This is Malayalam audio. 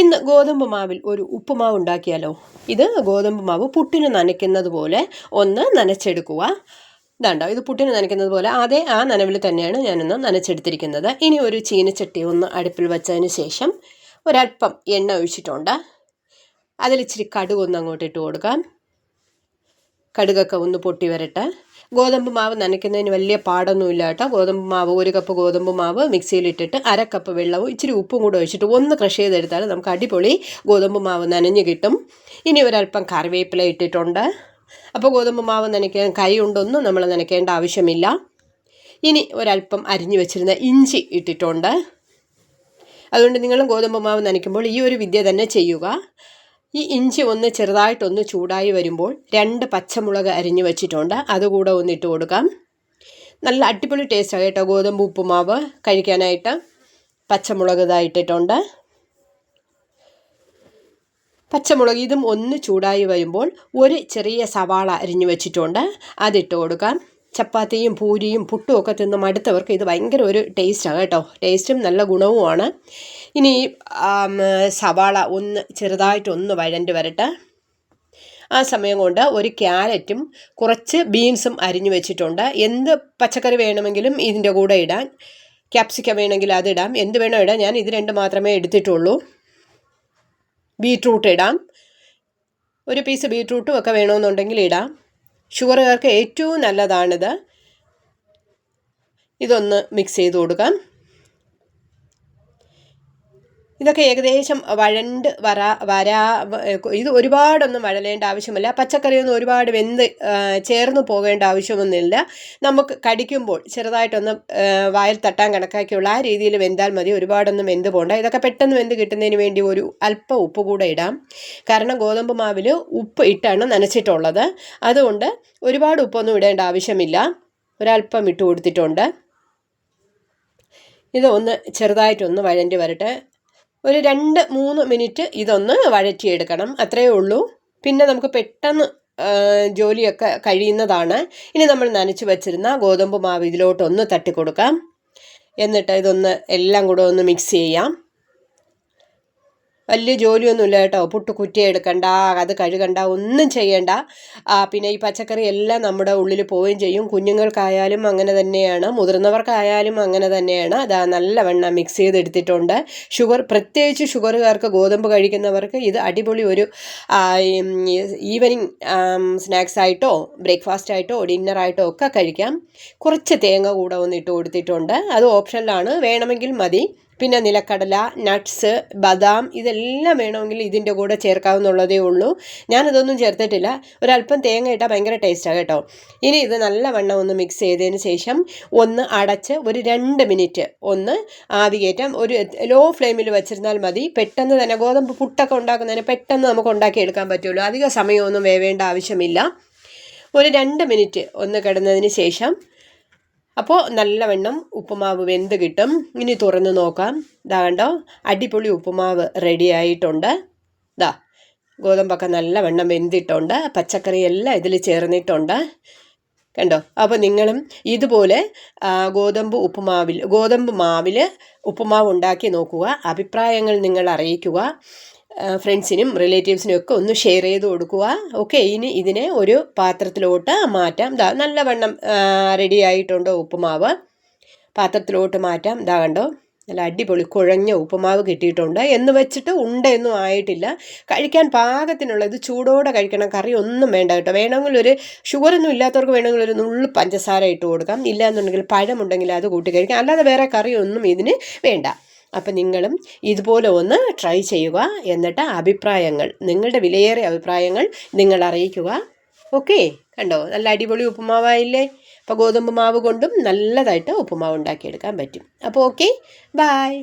ഇന്ന് ഗോതമ്പ് മാവിൽ ഒരു ഉപ്പുമാവ് ഉണ്ടാക്കിയാലോ? ഇത് ഗോതമ്പ് മാവ് പുട്ടിന് നനയ്ക്കുന്നത് പോലെ ഒന്ന് നനച്ചെടുക്കുക. ഇതാണ്ടോ ഇത് പുട്ടിന് നനയ്ക്കുന്നത് പോലെ അതേ ആ നനവിൽ തന്നെയാണ് ഞാനൊന്ന് നനച്ചെടുത്തിരിക്കുന്നത്. ഇനി ഒരു ചീനച്ചട്ടി ഒന്ന് അടുപ്പിൽ വെച്ചതിന് ശേഷം ഒരല്പം എണ്ണ ഒഴിച്ചിട്ടുണ്ട്. അതിലിച്ചിരി കടുക് ഒന്ന് അങ്ങോട്ട് ഇട്ട് കൊടുക്കാം. കടുകൊക്കെ ഒന്ന് പൊട്ടി വരട്ടെ. ഗോതമ്പ് മാവ് നനയ്ക്കുന്നതിന് വലിയ പാടൊന്നുമില്ല കേട്ടോ. ഗോതമ്പ് മാവ് ഒരു കപ്പ് ഗോതമ്പ് മാവ് മിക്സിയിലിട്ടിട്ട് അര കപ്പ് വെള്ളവും ഇച്ചിരി ഉപ്പും കൂടെ ഒഴിച്ചിട്ട് ഒന്ന് ക്രഷ് ചെയ്തെടുത്താൽ നമുക്ക് അടിപൊളി ഗോതമ്പ് മാവ് നനഞ്ഞ് കിട്ടും. ഇനി ഒരല്പം കറിവേപ്പില ഇട്ടിട്ടുണ്ട്. അപ്പോൾ ഗോതമ്പ് മാവ് നനയ്ക്കാൻ കൈ ഉണ്ടൊന്നും നമ്മൾ നനയ്ക്കേണ്ട ആവശ്യമില്ല. ഇനി ഒരല്പം അരിഞ്ഞു വെച്ചിരുന്ന ഇഞ്ചി ഇട്ടിട്ടുണ്ട്. അതുകൊണ്ട് നിങ്ങളും ഗോതമ്പ് മാവ് നനയ്ക്കുമ്പോൾ ഈ ഒരു വിദ്യ തന്നെ ചെയ്യുക. ഈ ഇഞ്ചി ഒന്ന് ചെറുതായിട്ടൊന്ന് ചൂടായി വരുമ്പോൾ രണ്ട് പച്ചമുളക് അരിഞ്ഞു വെച്ചിട്ടുണ്ട്. അതുകൂടെ ഒന്നിട്ട് കൊടുക്കാം. നല്ല അടിപൊളി ടേസ്റ്റാണ് കേട്ടോ. ഗോതമ്പ് ഉപ്പുമാവ് കഴിക്കാനായിട്ട് പച്ചമുളക് ഇതായിട്ടിട്ടുണ്ട് പച്ചമുളക് ഇതും ഒന്ന് ചൂടായി വരുമ്പോൾ ഒരു ചെറിയ സവാള അരിഞ്ഞു വെച്ചിട്ടുണ്ട്. അതിട്ട് കൊടുക്കാം. ചപ്പാത്തിയും പൂരിയും പുട്ടും ഒക്കെ തിന്ന് മടുത്തവർക്ക് ഇത് ഭയങ്കര ഒരു ടേസ്റ്റാണ് കേട്ടോ. ടേസ്റ്റും നല്ല ഗുണവുമാണ്. ഇനി സവാള ഒന്ന് ചെറുതായിട്ടൊന്ന് വഴണ്ട് വരട്ടെ. ആ സമയം കൊണ്ട് ഒരു ക്യാരറ്റും കുറച്ച് ബീൻസും അരിഞ്ഞു വെച്ചിട്ടുണ്ട്. എന്ത് പച്ചക്കറി വേണമെങ്കിലും ഇതിന്റെ കൂടെ ഇടാൻ ക്യാപ്സിക്കം വേണമെങ്കിൽ അതിടാം എന്ത് വേണോ ഇടാം. ഞാൻ ഇത് രണ്ട് മാത്രമേ എടുത്തിട്ടുള്ളൂ. ബീറ്റ്റൂട്ട് ഇടാം. ഒരു പീസ് ബീട്രൂട്ടും ഒക്കെ വേണമെന്നുണ്ടെങ്കിൽ ഇടാം. ഷുഗറുകാർക്ക് ഏറ്റവും നല്ലതാണിത്. ഇതൊന്ന് മിക്സ് ചെയ്ത് കൊടുക്കാം. ഇതൊക്കെ ഏകദേശം വഴണ്ട് വര വരാ ഇത് ഒരുപാടൊന്നും വഴലേണ്ട ആവശ്യമില്ല. പച്ചക്കറിയൊന്നും ഒരുപാട് വെന്ത് ചേർന്ന് പോകേണ്ട ആവശ്യമൊന്നുമില്ല. നമുക്ക് കടിക്കുമ്പോൾ ചെറുതായിട്ടൊന്ന് വായിൽ തട്ടാൻ കണക്കാക്കിയുള്ള ആ രീതിയിൽ വെന്താൽ മതി. ഒരുപാടൊന്നും വെന്ത് പോകണ്ട ഇതൊക്കെ പെട്ടെന്ന് വെന്ത് കിട്ടുന്നതിന് വേണ്ടി ഒരു അല്പം ഉപ്പ് കൂടെ ഇടാം. കാരണം ഗോതമ്പ് മാവിൽ ഉപ്പ് ഇട്ടാണ് നനച്ചിട്ടുള്ളത്. അതുകൊണ്ട് ഒരുപാട് ഉപ്പൊന്നും ഇടേണ്ട ആവശ്യമില്ല. ഒരല്പം ഇട്ട് കൊടുത്തിട്ടുണ്ട്. ഇത് ഒന്ന് ചെറുതായിട്ടൊന്ന് വഴണ്ടി വരട്ടെ. ഒരു രണ്ട് മൂന്ന് മിനിറ്റ് ഇതൊന്ന് വഴറ്റിയെടുക്കണം. അത്രയേ ഉള്ളൂ. പിന്നെ നമുക്ക് പെട്ടെന്ന് ജോലിയൊക്കെ കഴിയുന്നതാണ്. ഇനി നമ്മൾ നനച്ച് വെച്ചിരുന്ന ഗോതമ്പ് മാവ് ഇതിലോട്ടൊന്ന് തട്ടിക്കൊടുക്കാം. എന്നിട്ട് ഇതൊന്ന് എല്ലാം കൂടെ ഒന്ന് മിക്സ് ചെയ്യാം. വലിയ ജോലിയൊന്നുമില്ല കേട്ടോ. പുട്ട് കുറ്റി എടുക്കണ്ട അത് കഴുകണ്ട ഒന്നും ചെയ്യണ്ട. പിന്നെ ഈ പച്ചക്കറി എല്ലാം നമ്മുടെ ഉള്ളിൽ പോവുകയും ചെയ്യും. കുഞ്ഞുങ്ങൾക്കായാലും അങ്ങനെ തന്നെയാണ്. മുതിർന്നവർക്കായാലും അങ്ങനെ തന്നെയാണ്. അത് നല്ലവണ്ണം മിക്സ് ചെയ്തെടുത്തിട്ടുണ്ട്. ഷുഗർ പ്രത്യേകിച്ച് ഷുഗറുകാർക്ക് ഗോതമ്പ് കഴിക്കുന്നവർക്ക് ഇത് അടിപൊളി ഒരു ഈവനിങ് സ്നാക്സ് ആയിട്ടോ ബ്രേക്ക്ഫാസ്റ്റ് ആയിട്ടോ ഡിന്നർ ആയിട്ടോ ഒക്കെ കഴിക്കാം. കുറച്ച് തേങ്ങ കൂടെ ഒന്ന് ഇട്ട് കൊടുത്തിട്ടുണ്ട്. അത് ഓപ്ഷനിലാണ് വേണമെങ്കിൽ മതി. പിന്നെ നിലക്കടല നട്ട്സ് ബദാം ഇതെല്ലാം വേണമെങ്കിൽ ഇതിന്റെ കൂടെ ചേർക്കാവുന്നുള്ളതേ ഉള്ളൂ. ഞാനിതൊന്നും ചേർത്തിട്ടില്ല. ഒരല്പം തേങ്ങ ഇട്ടാൽ ഭയങ്കര ടേസ്റ്റാണ് കേട്ടോ. ഇനി ഇത് നല്ലവണ്ണം ഒന്ന് മിക്സ് ചെയ്തതിന് ശേഷം ഒന്ന് അടച്ച് ഒരു രണ്ട് മിനിറ്റ് ഒന്ന് ആവി കയറ്റാം. ഒരു ലോ ഫ്ലെയിമിൽ വെച്ചിരുന്നാൽ മതി. പെട്ടെന്ന് തന്നെ ഗോതമ്പ് പുട്ടൊക്കെ ഉണ്ടാക്കുന്നതിന് പെട്ടെന്ന് നമുക്ക് ഉണ്ടാക്കിയെടുക്കാൻ പറ്റുള്ളൂ. അധിക സമയമൊന്നും വേവേണ്ട ആവശ്യമില്ല. ഒരു രണ്ട് മിനിറ്റ് ഒന്ന് കിടന്നതിന് ശേഷം അപ്പോൾ നല്ലവണ്ണം ഉപ്പുമാവ് വെന്ത് കിട്ടും. ഇനി തുറന്ന് നോക്കാം. ഇതാ കണ്ടോ? അടിപൊളി ഉപ്പുമാവ് റെഡി ആയിട്ടുണ്ട്. ഇതാ ഗോതമ്പൊക്കെ നല്ലവണ്ണം വെന്തിട്ടുണ്ട്. പച്ചക്കറി എല്ലാം ഇതിൽ ചേർന്നിട്ടുണ്ട്. കണ്ടോ? അപ്പോൾ നിങ്ങളും ഇതുപോലെ ഗോതമ്പ് ഉപ്പുമാവിൽ ഗോതമ്പ് മാവിൽ ഉപ്പുമാവ് ഉണ്ടാക്കി നോക്കുക. അഭിപ്രായങ്ങൾ നിങ്ങൾ അറിയിക്കുക. ഫ്രണ്ട്സിനും റിലേറ്റീവ്സിനും ഒക്കെ ഒന്ന് ഷെയർ ചെയ്ത് കൊടുക്കുക. ഓക്കെ ഇനി ഇതിനെ ഒരു പാത്രത്തിലോട്ട് മാറ്റാം. ദാ നല്ലവണ്ണം റെഡി ആയിട്ടുണ്ട് ഉപ്പുമാവ്. പാത്രത്തിലോട്ട് മാറ്റാം. ദാ കണ്ടോ നല്ല അടിപൊളി കുഴഞ്ഞ ഉപ്പുമാവ് കിട്ടിയിട്ടുണ്ട്. എന്ന് വെച്ചിട്ട് ഉണ്ടയൊന്നും ആയിട്ടില്ല. കഴിക്കാൻ പാകത്തിനുള്ള ഇത് ചൂടോടെ കഴിക്കണം. കറി ഒന്നും വേണ്ട കേട്ടോ. വേണമെങ്കിൽ ഒരു ഷുഗറൊന്നും ഇല്ലാത്തവർക്ക് വേണമെങ്കിൽ ഒരു നുള്ളു പഞ്ചസാര ഇട്ട് കൊടുക്കാം. ഇല്ലാന്നുണ്ടെങ്കിൽ പഴമുണ്ടെങ്കിൽ അത് കൂട്ടി കഴിക്കാം. അല്ലാതെ വേറെ കറിയൊന്നും ഇതിന് വേണ്ട. അപ്പം നിങ്ങളും ഇതുപോലെ ഒന്ന് ട്രൈ ചെയ്യുക എന്നിട്ട് അഭിപ്രായങ്ങൾ നിങ്ങളുടെ വിലയേറിയ അഭിപ്രായങ്ങൾ നിങ്ങൾ അറിയിക്കുക. ഓക്കെ കണ്ടോ? നല്ല അടിപൊളി ഉപ്പുമാവായില്ലേ? അപ്പോൾ ഗോതമ്പ് മാവ് കൊണ്ടും നല്ലതായിട്ട് ഉപ്പുമാവ് ഉണ്ടാക്കിയെടുക്കാൻ പറ്റും. അപ്പോൾ ഓക്കെ ബായ്